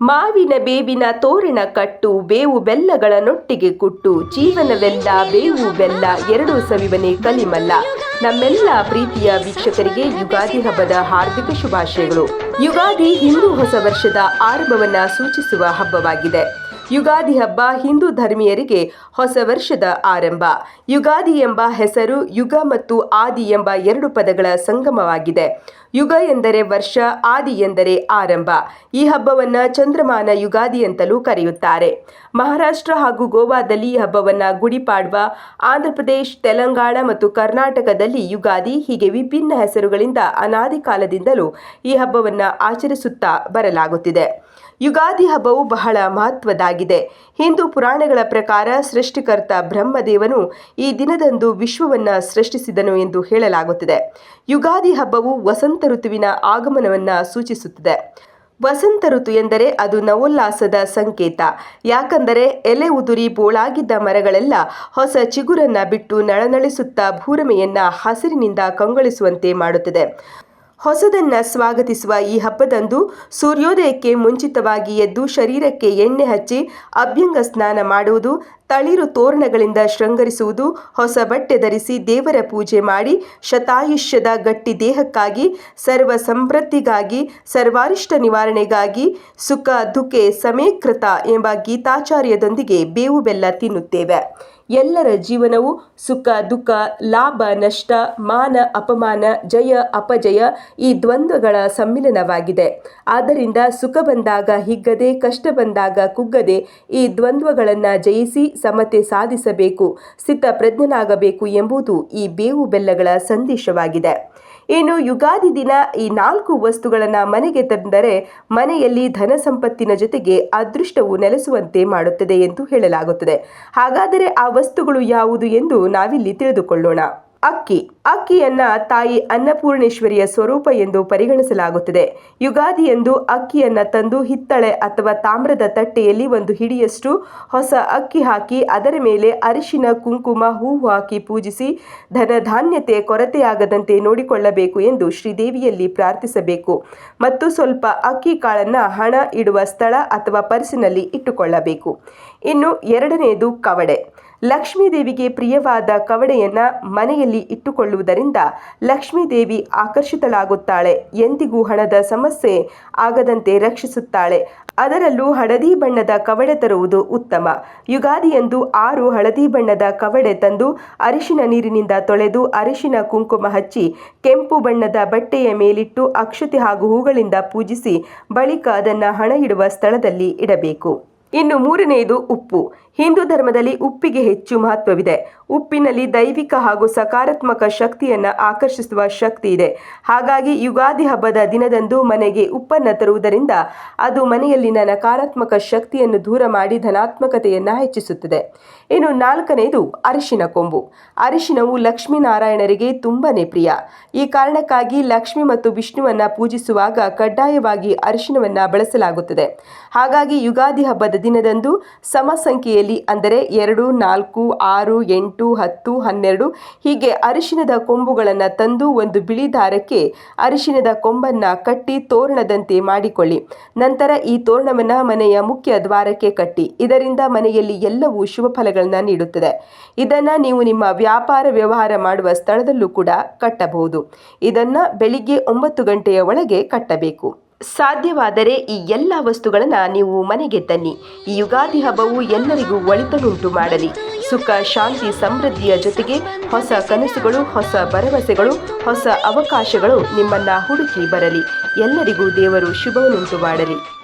ಮಾವಿನ ಬೇವಿನ ತೋರಣ ಕಟ್ಟು, ಬೇವು ಬೆಲ್ಲಗಳನ್ನೊಟ್ಟಿಗೆ ಕುಟ್ಟು, ಜೀವನವೆಲ್ಲ ಬೇವು ಬೆಲ್ಲ, ಎರಡು ಸವಿವನೆ ಕಲಿಮಲ್ಲ. ನಮ್ಮೆಲ್ಲ ಪ್ರೀತಿಯ ವೀಕ್ಷಕರಿಗೆ ಯುಗಾದಿ ಹಬ್ಬದ ಹಾರ್ದಿಕ ಶುಭಾಶಯಗಳು. ಯುಗಾದಿ ಹಿಂದೂ ಹೊಸ ವರ್ಷದ ಆರಂಭವನ್ನ ಸೂಚಿಸುವ ಹಬ್ಬವಾಗಿದೆ. ಯುಗಾದಿ ಹಬ್ಬ ಹಿಂದೂ ಧರ್ಮೀಯರಿಗೆ ಹೊಸ ವರ್ಷದ ಆರಂಭ. ಯುಗಾದಿ ಎಂಬ ಹೆಸರು ಯುಗ ಮತ್ತು ಆದಿ ಎಂಬ ಎರಡು ಪದಗಳ ಸಂಗಮವಾಗಿದೆ. ಯುಗ ಎಂದರೆ ವರ್ಷ, ಆದಿ ಎಂದರೆ ಆರಂಭ. ಈ ಹಬ್ಬವನ್ನ ಚಂದ್ರಮಾನ ಯುಗಾದಿ ಅಂತಲೂ ಕರೆಯುತ್ತಾರೆ. ಮಹಾರಾಷ್ಟ್ರ ಹಾಗೂ ಗೋವಾದಲ್ಲಿ ಈ ಹಬ್ಬವನ್ನ ಗುಡಿಪಾಡ್ವ, ಆಂಧ್ರಪ್ರದೇಶ್, ತೆಲಂಗಾಣ ಮತ್ತು ಕರ್ನಾಟಕದಲ್ಲಿ ಯುಗಾದಿ ಹೀಗೆ ವಿಭಿನ್ನ ಹೆಸರುಗಳಿಂದ ಅನಾದಿ ಕಾಲದಿಂದಲೂ ಈ ಹಬ್ಬವನ್ನ ಆಚರಿಸುತ್ತಾ ಬರಲಾಗುತ್ತಿದೆ. ಯುಗಾದಿ ಹಬ್ಬವು ಬಹಳ ಮಹತ್ವದಾಗಿದೆ. ಹಿಂದೂ ಪುರಾಣಗಳ ಪ್ರಕಾರ ಸೃಷ್ಟಿಕರ್ತ ಬ್ರಹ್ಮದೇವನು ಈ ದಿನದಂದು ವಿಶ್ವವನ್ನು ಸೃಷ್ಟಿಸಿದನು ಎಂದು ಹೇಳಲಾಗುತ್ತದೆ. ಯುಗಾದಿ ಹಬ್ಬವು ವಸಂತ ಋತುವಿನ ಆಗಮನವನ್ನು ಸೂಚಿಸುತ್ತದೆ. ವಸಂತ ಋತು ಎಂದರೆ ಅದು ನವೋಲ್ಲಾಸದ ಸಂಕೇತ. ಯಾಕಂದರೆ ಎಲೆ ಉದುರಿ ಬೋಳಾಗಿದ್ದ ಮರಗಳೆಲ್ಲ ಹೊಸ ಚಿಗುರನ್ನ ಬಿಟ್ಟು ನಳನಳಿಸುತ್ತಾ ಭೂರಮೆಯನ್ನ ಹಸಿರಿನಿಂದ ಕಂಗೊಳಿಸುವಂತೆ ಮಾಡುತ್ತದೆ. ಹೊಸದನ್ನ ಸ್ವಾಗತಿಸುವ ಈ ಹಬ್ಬದಂದು ಸೂರ್ಯೋದಯಕ್ಕೆ ಮುಂಚಿತವಾಗಿ ಎದ್ದು ಶರೀರಕ್ಕೆ ಎಣ್ಣೆ ಹಚ್ಚಿ ಅಭ್ಯಂಗ ಸ್ನಾನ ಮಾಡುವುದು, ತಳಿರು ತೋರಣಗಳಿಂದ ಶೃಂಗರಿಸುವುದು, ಹೊಸ ಬಟ್ಟೆ ಧರಿಸಿ ದೇವರ ಪೂಜೆ ಮಾಡಿ ಶತಾಯುಷ್ಯದ ಗಟ್ಟಿ ದೇಹಕ್ಕಾಗಿ, ಸರ್ವ ಸಮೃದ್ಧಿಗಾಗಿ ಸರ್ವಾರಿಷ್ಟ ನಿವಾರಣೆಗಾಗಿ ಸುಖ ದುಃಖೆ ಸಮೀಕೃತ ಎಂಬ ಗೀತಾಚಾರ್ಯದೊಂದಿಗೆ ಬೇವು ಬೆಲ್ಲ ತಿನ್ನುತ್ತೇವೆ. ಎಲ್ಲರ ಜೀವನವು ಸುಖ, ದುಃಖ, ಲಾಭ, ನಷ್ಟ, ಮಾನ, ಅಪಮಾನ, ಜಯ, ಅಪಜಯ ಈ ದ್ವಂದ್ವಗಳ ಸಮ್ಮಿಲನವಾಗಿದೆ. ಆದ್ದರಿಂದ ಸುಖ ಬಂದಾಗ ಹಿಗ್ಗದೆ, ಕಷ್ಟ ಬಂದಾಗ ಕುಗ್ಗದೆ ಈ ದ್ವಂದ್ವಗಳನ್ನು ಜಯಿಸಿ ಸಮತೆ ಸಾಧಿಸಬೇಕು ಸ್ಥಿತಪ್ರಜ್ಞನಾಗಬೇಕು ಎಂಬುದು ಈ ಬೇವು ಬೆಲ್ಲಗಳ ಸಂದೇಶವಾಗಿದೆ. ಇನ್ನು ಯುಗಾದಿ ದಿನ ಈ ನಾಲ್ಕು ವಸ್ತುಗಳನ್ನು ಮನೆಗೆ ತಂದರೆ ಮನೆಯಲ್ಲಿ ಧನ ಸಂಪತ್ತಿನ ಜೊತೆಗೆ ಅದೃಷ್ಟವು ನೆಲೆಸುವಂತೆ ಮಾಡುತ್ತದೆ ಎಂದು ಹೇಳಲಾಗುತ್ತದೆ. ಹಾಗಾದರೆ ಆ ವಸ್ತುಗಳು ಯಾವುದು ಎಂದು ನಾವಿಲ್ಲಿ ತಿಳಿದುಕೊಳ್ಳೋಣ. ಅಕ್ಕಿ. ಅಕ್ಕಿಯನ್ನ ತಾಯಿ ಅನ್ನಪೂರ್ಣೇಶ್ವರಿಯ ಸ್ವರೂಪ ಎಂದು ಪರಿಗಣಿಸಲಾಗುತ್ತದೆ. ಯುಗಾದಿ ಎಂದು ಅಕ್ಕಿಯನ್ನ ತಂದು ಹಿತ್ತಳೆ ಅಥವಾ ತಾಮ್ರದ ತಟ್ಟೆಯಲ್ಲಿ ಒಂದು ಹಿಡಿಯಷ್ಟು ಹೊಸ ಅಕ್ಕಿ ಹಾಕಿ, ಅದರ ಮೇಲೆ ಅರಿಶಿನ, ಕುಂಕುಮ, ಹೂವು ಹಾಕಿ ಪೂಜಿಸಿ ಧನಧಾನ್ಯತೆ, ಕೊರತೆಯಾಗದಂತೆ ನೋಡಿಕೊಳ್ಳಬೇಕು ಎಂದು ಶ್ರೀದೇವಿಯಲ್ಲಿ ಪ್ರಾರ್ಥಿಸಬೇಕು. ಮತ್ತು ಸ್ವಲ್ಪ ಅಕ್ಕಿ ಕಾಳನ್ನ ಹಣ ಇಡುವ ಸ್ಥಳ ಅಥವಾ ಪರ್ಸಿನಲ್ಲಿ ಇಟ್ಟುಕೊಳ್ಳಬೇಕು. ಇನ್ನು ಎರಡನೆಯದು ಕವಡೆ. ಲಕ್ಷ್ಮೀದೇವಿಗೆ ಪ್ರಿಯವಾದ ಕವಡೆಯನ್ನ ಮನೆಯಲ್ಲಿ ಇಟ್ಟುಕೊಳ್ಳುವುದರಿಂದ ಲಕ್ಷ್ಮೀದೇವಿ ಆಕರ್ಷಿತಳಾಗುತ್ತಾಳೆ. ಎಂದಿಗೂ ಹಣದ ಸಮಸ್ಯೆ ಆಗದಂತೆ ರಕ್ಷಿಸುತ್ತಾಳೆ. ಅದರಲ್ಲೂ ಹಳದಿ ಬಣ್ಣದ ಕವಡೆ ತರುವುದು ಉತ್ತಮ. ಯುಗಾದಿಯಂದು ಆರು ಹಳದಿ ಬಣ್ಣದ ಕವಡೆ ತಂದು ಅರಿಶಿನ ನೀರಿನಿಂದ ತೊಳೆದು ಅರಿಶಿನ ಕುಂಕುಮ ಹಚ್ಚಿ ಕೆಂಪು ಬಣ್ಣದ ಬಟ್ಟೆಯ ಮೇಲಿಟ್ಟು ಅಕ್ಷತೆ ಹಾಗೂ ಹೂಗಳಿಂದ ಪೂಜಿಸಿ ಬಳಿಕ ಅದನ್ನು ಹಣ ಇಡುವ ಸ್ಥಳದಲ್ಲಿ ಇಡಬೇಕು. ಇನ್ನು ಮೂರನೆಯದು ಉಪ್ಪು. ಹಿಂದೂ ಧರ್ಮದಲ್ಲಿ ಉಪ್ಪಿಗೆ ಹೆಚ್ಚು ಮಹತ್ವವಿದೆ. ಉಪ್ಪಿನಲ್ಲಿ ದೈವಿಕ ಹಾಗೂ ಸಕಾರಾತ್ಮಕ ಶಕ್ತಿಯನ್ನು ಆಕರ್ಷಿಸುವ ಶಕ್ತಿ ಇದೆ. ಹಾಗಾಗಿ ಯುಗಾದಿ ಹಬ್ಬದ ದಿನದಂದು ಮನೆಗೆ ಉಪ್ಪನ್ನು ತರುವುದರಿಂದ ಅದು ಮನೆಯಲ್ಲಿನ ನಕಾರಾತ್ಮಕ ಶಕ್ತಿಯನ್ನು ದೂರ ಮಾಡಿ ಧನಾತ್ಮಕತೆಯನ್ನು ಹೆಚ್ಚಿಸುತ್ತದೆ. ಇನ್ನು ನಾಲ್ಕನೆಯದು ಅರಿಶಿನ ಕೊಂಬು. ಅರಿಶಿನವು ಲಕ್ಷ್ಮೀನಾರಾಯಣರಿಗೆ ತುಂಬನೇ ಪ್ರಿಯ. ಈ ಕಾರಣಕ್ಕಾಗಿ ಲಕ್ಷ್ಮಿ ಮತ್ತು ವಿಷ್ಣುವನ್ನ ಪೂಜಿಸುವಾಗ ಕಡ್ಡಾಯವಾಗಿ ಅರಿಶಿನವನ್ನ ಬಳಸಲಾಗುತ್ತದೆ. ಹಾಗಾಗಿ ಯುಗಾದಿ ಹಬ್ಬದ ದಿನದಂದು ಸಮ ಸಂಖ್ಯೆಯಲ್ಲಿ ಅಂದರೆ ಎರಡು, ನಾಲ್ಕು, ಆರು, ಎಂಟು, ಹತ್ತು, ಹನ್ನೆರಡು ಹೀಗೆ ಅರಿಶಿನದ ಕೊಂಬುಗಳನ್ನು ತಂದು ಒಂದು ಬಿಳಿ ದಾರಕ್ಕೆ ಅರಿಶಿನದ ಕೊಂಬನ್ನು ಕಟ್ಟಿ ತೋರಣದಂತೆ ಮಾಡಿಕೊಳ್ಳಿ. ನಂತರ ಈ ತೋರಣವನ್ನು ಮನೆಯ ಮುಖ್ಯ ದ್ವಾರಕ್ಕೆ ಕಟ್ಟಿ. ಇದರಿಂದ ಮನೆಯಲ್ಲಿ ಎಲ್ಲವೂ ಶುಭ ಫಲಗಳನ್ನು ನೀಡುತ್ತದೆ. ಇದನ್ನು ನೀವು ನಿಮ್ಮ ವ್ಯಾಪಾರ ವ್ಯವಹಾರ ಮಾಡುವ ಸ್ಥಳದಲ್ಲೂ ಕೂಡ ಕಟ್ಟಬಹುದು. ಇದನ್ನು ಬೆಳಿಗ್ಗೆ ಒಂಬತ್ತು ಗಂಟೆಯ ಒಳಗೆ ಕಟ್ಟಬೇಕು. ಸಾಧ್ಯವಾದರೆ ಈ ಎಲ್ಲ ವಸ್ತುಗಳನ್ನು ನೀವು ಮನೆಗೆ ತನ್ನಿ. ಈ ಯುಗಾದಿ ಹಬ್ಬವು ಎಲ್ಲರಿಗೂ ಒಳಿತನುಂಟು ಮಾಡಲಿ. ಸುಖ, ಶಾಂತಿ, ಸಮೃದ್ಧಿಯ ಜೊತೆಗೆ ಹೊಸ ಕನಸುಗಳು, ಹೊಸ ಭರವಸೆಗಳು, ಹೊಸ ಅವಕಾಶಗಳು ನಿಮ್ಮನ್ನ ಹುಡುಕಿ ಬರಲಿ. ಎಲ್ಲರಿಗೂ ದೇವರು ಶುಭವನ್ನುಂಟು ಮಾಡಲಿ.